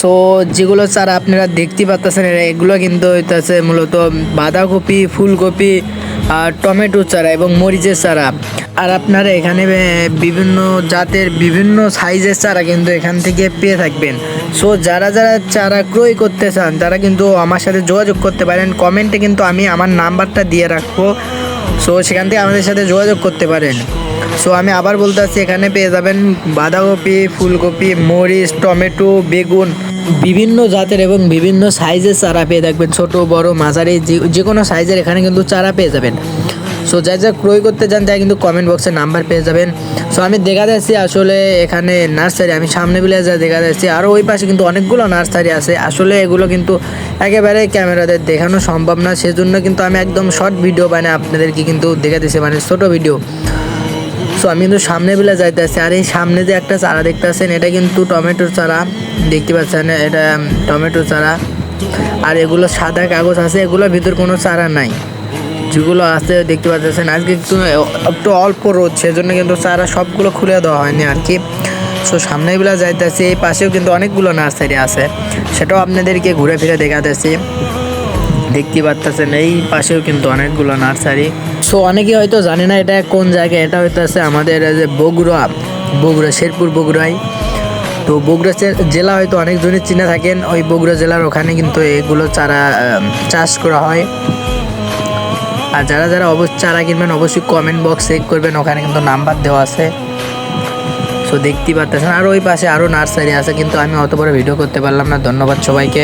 So যেগুলো চারা আপনারা দেখতে পাচ্ছেন এগুলো কিন্তু হইতেছে মূলত বাঁধাকপি, ফুলকপি আর টমেটো চারা এবং মরিচের চারা। আর আপনারা এখানে বিভিন্ন জাতের বিভিন্ন সাইজের চারা কিন্তু এখান থেকে পেয়ে থাকবেন। সো যারা যারা চারা ক্রয় করতে চান, তারা কিন্তু আমার সাথে যোগাযোগ করতে পারেন। কমেন্টে কিন্তু আমি আমার নাম্বারটা দিয়ে রাখব। সো সেখান থেকে আমাদের সাথে যোগাযোগ করতে পারেন। সো আমি আবার বলতে চাচ্ছি এখানে পেয়ে যাবেন বাঁধাকপি, ফুলকপি, মরিচ, টমেটো, বেগুন, বিভিন্ন জাতের এবং বিভিন্ন সাইজের চারা পেয়ে থাকবেন। ছোট, বড়, মাঝারি, যে- যে কোনো সাইজের এখানে কিন্তু চারা পেয়ে যাবেন। সো যা যা ক্রয় করতে চান, তাই কিন্তু কমেন্ট বক্সে নাম্বার পেয়ে যাবেন। সো আমি দেখা যাচ্ছি আসলে এখানে নার্সারি আমি সামনে বিলে যা দেখা যাচ্ছি আরও ওই পাশে কিন্তু অনেকগুলো নার্সারি আছে। আসলে এগুলো কিন্তু একেবারে ক্যামেরাতে দেখানো সম্ভব না, সেজন্য কিন্তু আমি একদম শর্ট ভিডিও বানিয়ে আপনাদেরকে কিন্তু দেখা দেখাতেছি মানে ছোট ভিডিও সো আমি কিন্তু সামনে বেলা যাইতেছি, আর এই সামনে যে একটা চারা দেখতে পাচ্ছেন এটা কিন্তু টমেটোর চারা। দেখতে পাচ্ছেন, এটা টমেটো চারা। আর এগুলো সাদা কাগজ আছে, এগুলোর ভিতর কোনো চারা নাই। যেগুলো আছে, দেখতে পাচ্ছেন, আজকে একটু একটু অল্প রোদ, সেজন্য কিন্তু চারা সবগুলো খুলে দেওয়া হয়নি আর কি। সো সামনে বেলা যাইতেছি, এই পাশেও কিন্তু অনেকগুলো নার্সারি আছে। সেটাও আপনাদেরকে ঘুরে ফিরে দেখাতেছি। দেখতে পাচ্ছেন, এই পাশেও কিন্তু অনেকগুলো নার্সারি। সো অনেকে হয়তো জানে না এটা কোন জায়গায়, এটা হইতেছে আমাদের যে বগুড়া বগুড়া, শেরপুর বগুড়ায়। তো বগুড়া জেলা হয়তো অনেকজনই চিনে থাকেন, ওই বগুড়া জেলার ওখানে কিন্তু এগুলো চারা চাষ করা হয়। আর যারা যারা অবশ্যই চারা কিনবেন, অবশ্যই কমেন্ট বক্স চেক করবেন, ওখানে কিন্তু নাম্বার দেওয়া আছে। সো দেখতেই পাচ্ছেন আর ওই পাশে আরও নার্সারি আছে, কিন্তু আমি অত বড় ভিডিও করতে পারলাম না। ধন্যবাদ সবাইকে।